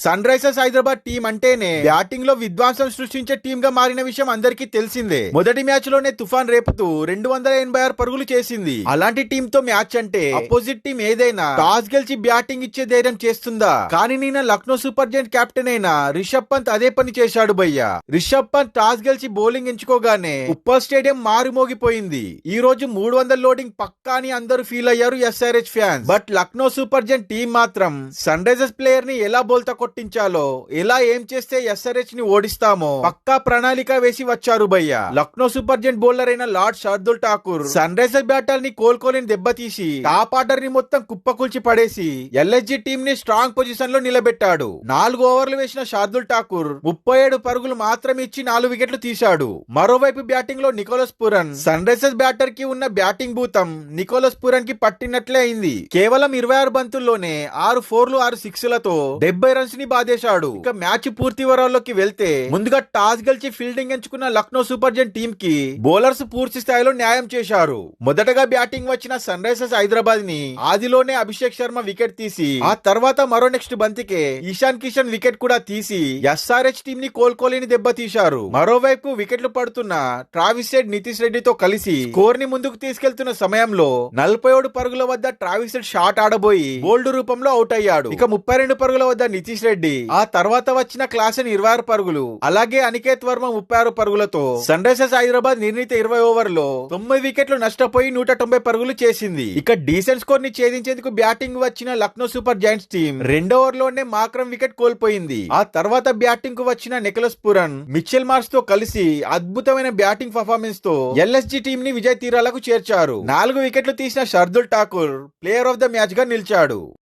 Sun Risers Hyderabad team అంటేనే బ్యాటింగ్లో విధ్వంసం సృష్టించే టీం గా మారిన విషయం అందరికీ తెలిసిందే. మొదటి మ్యాచ్లోనే తుఫాన్ రేపుతూ రెండు వందల ఎనభై ఆరు పరుగులు చేసింది. అలాంటి టీం తో మ్యాచ్ అంటే అపోజిట్ టీం ఏదైనా టాస్ గెలిచి బ్యాటింగ్ ఇచ్చే ధైర్యం చేస్తుందా? కానీ నేను లక్నో సూపర్ జెంట్ కెప్టెన్ అయిన రిషబ్ పంత్ అదే పని చేశాడు భయ్య. రిషబ్ పంత్ టాస్ గెలిచి బౌలింగ్ ఎంచుకోగానే ఉప్పల్ స్టేడియం మారుమోగిపోయింది. ఈ రోజు మూడు వందల లోడింగ్ పక్కా అని అందరూ ఫీల్ అయ్యారు SRH fans. But Lucknow super giant team మాత్రం సన్ రైజర్స్ ప్లేయర్ని ఎలా బోల్తా కొట్టించాలో? ఎలా ఏం చేస్తే ఎస్ఆర్హెచ్ని ఓడిస్తామో? పక్కా ప్రణాళిక వేసి వచ్చారు భయ్య. లక్నో సూపర్ జెంట్ బౌలర్ అయిన lord Shardul Thakur sunriser బ్యాటర్ని కోలుకోలేని దెబ్బతీసి టాప్ ఆర్డర్ని మొత్తం కుప్పకూల్చి పడేసి ఎల్ఎస్జి టీం ని స్ట్రాంగ్ పొజిషన్లో నిలబెట్టాడు. నాలుగు ఓవర్లు వేసిన షార్దుల్ ఠాకూర్ ముప్పై ఏడు పరుగులు మాత్రం ఇచ్చి నాలుగు వికెట్లు తీశాడు. మరోవైపు బ్యాటింగ్లో నికోలస్ పురన్ సన్ రైజర్స్ బ్యాటర్కి ఉన్న బ్యాటింగ్ భూతం నికోలస్ పురన్కి పట్టినట్లే అయింది. కేవలం ఇరవై ఆరు బంతుల్లోనే ఆరు ఫోర్లు ఆరు సిక్స్లతో డెబ్బై రన్స్ ని బాధేశాడు. ఇక మ్యాచ్ పూర్తి వివరాల్లోకి వెళ్తే ముందుగా టాస్ గెలిచి ఫీల్డింగ్ ఎంచుకున్న లక్నో సూపర్ జెంట్ టీం కి బౌలర్స్ పూర్తి స్థాయిలో న్యాయం చేశారు. మొదటగా బ్యాటింగ్ వచ్చిన సన్ రైజర్స్ హైదరాబాద్ని ఆదిలోనే అభిషేక్ శర్మ వికెట్ తీసి ఆ తర్వాత మరో నెక్స్ట్ బంతికే ఇషాన్ కిషన్ వికెట్ కూడా తీసి ఎస్ఆర్హెచ్ టీం ని కోలుకోలేని దెబ్బ తీశారు. మరోవైపు వికెట్లు పడుతున్న ట్రావిస్ హెడ్ నితీష్ రెడ్డితో కలిసి స్కోర్ని ముందుకు తీసుకెళ్తున్న సమయంలో నలభై ఏడు పరుగుల వద్ద ట్రావిస్ షాట్ ఆడబోయి బోల్డ్ రూపంలో అవుట్ అయ్యాడు. ఇక ముప్పై రెండు పరుగుల వద్ద నితీష్ రెడ్డి. ఆ తర్వాత వచ్చిన క్లాస్ ఇరవై ఆరు పరుగులు అలాగే అనికేత్ వర్మ ముప్పై ఆరు పరుగులతో సన్ రైజర్స్ హైదరాబాద్ నిర్ణీత ఇరవై ఓవర్లో తొంభై తొమ్మిది వికెట్లు నష్టపోయి నూట తొంభై పరుగులు చేసింది. ఇక డీసెంట్ స్కోర్ని ఛేదించేందుకు బ్యాటింగ్ వచ్చిన లక్నో సూపర్ జాయింట్స్ టీం రెండో ఓవర్లోనే మాక్రం వికెట్ కోల్పోయింది. ఆ తర్వాత బ్యాటింగ్కు వచ్చిన నికలస్ పురన్ మిచెల్ మార్స్తో కలిసి అద్భుతమైన బ్యాటింగ్ పర్ఫార్మెన్స్తో ఎల్ఎస్జి టీం ని విజయ తీరాలకు చేర్చారు. నాలుగు వికెట్లు తీసిన Shardul Thakur player of the మ్యాచ్గా నిలిచాడు.